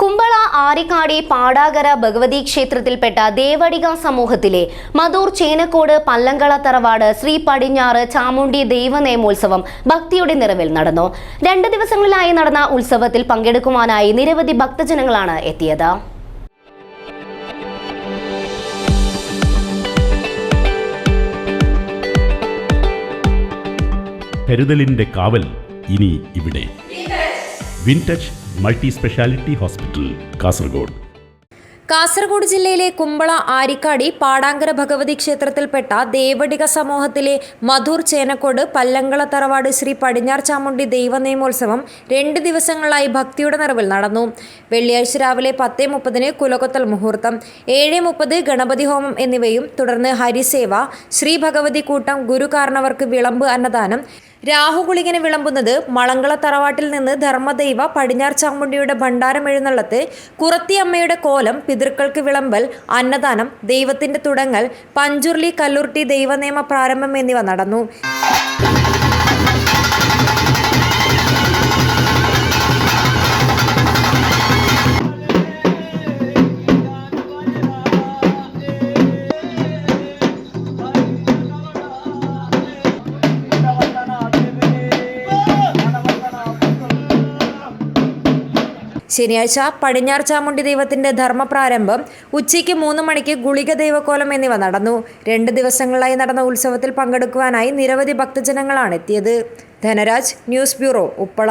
കുമ്പള ആരിക്കാടി പാടാകര ഭഗവതി ക്ഷേത്രത്തിൽപ്പെട്ട ദേവടിക സമൂഹത്തിലെ മധൂർ ചേനക്കോട് പല്ലങ്കള തറവാട് ശ്രീ പടിഞ്ഞാറ് ചാമുണ്ടി ദൈവനേമോത്സവം ഭക്തിയുടെ നിറവിൽ നടന്നു. രണ്ട് ദിവസങ്ങളിലായി നടന്ന ഉത്സവത്തിൽ പങ്കെടുക്കുവാനായി നിരവധി ഭക്തജനങ്ങളാണ് എത്തിയത്. കരുതലിന്റെ കാവൽ ഇനി ഇവിടെ. Wintouch multi speciality hospital Kasaragod. Kasaragod ജില്ലയിലെ കുമ്പള ആരിക്കാടി പാടാങ്കര ഭഗവതി ക്ഷേത്രത്തിൽപ്പെട്ട ദേവടിക സമൂഹത്തിലെ മധൂർ ചേനക്കോട് പല്ലങ്കള തറവാട് ശ്രീ പടിഞ്ഞാർ ചാമുണ്ടി ദൈവനിയമോത്സവം രണ്ട് ദിവസങ്ങളായി ഭക്തിയുടെ നിറവിൽ നടന്നു. വെള്ളിയാഴ്ച രാവിലെ പത്ത് മുപ്പതിന് കുലകൊത്തൽ മുഹൂർത്തം ഏഴ് മുപ്പത് ഗണപതി ഹോമം എന്നിവയും തുടർന്ന് ഹരിസേവ ശ്രീ ഭഗവതി കൂട്ടം ഗുരു കാരണവർക്ക് വിളമ്പ് അന്നദാനം രാഹുകുളികന് വിളമ്പുന്നത് മളങ്കള തറവാട്ടിൽ നിന്ന് ധർമ്മദൈവ പടിഞ്ഞാർ ചാമുണ്ടിയുടെ ഭണ്ഡാരം എഴുന്നള്ളത്ത് കുറത്തിയമ്മയുടെ കോലം പിതൃക്കൾക്ക് വിളമ്പൽ അന്നദാനം ദൈവത്തിന്റെ തുടങ്ങൽ പഞ്ചുർലി കല്ലുർട്ടി ദൈവനിയമ പ്രാരംഭം എന്നിവ നടന്നു. ശനിയാഴ്ച പടിഞ്ഞാർ ചാമുണ്ടി ദൈവത്തിന്റെ ധർമ്മപ്രാരംഭം ഉച്ചയ്ക്ക് മൂന്ന് മണിക്ക് ഗുളിക ദൈവക്കോലം എന്നിവ നടന്നു. രണ്ട് ദിവസങ്ങളായി നടന്ന ഉത്സവത്തിൽ പങ്കെടുക്കുവാനായി നിരവധി ഭക്തജനങ്ങളാണ് എത്തിയത്. Dhanaraj news bureau Uppala.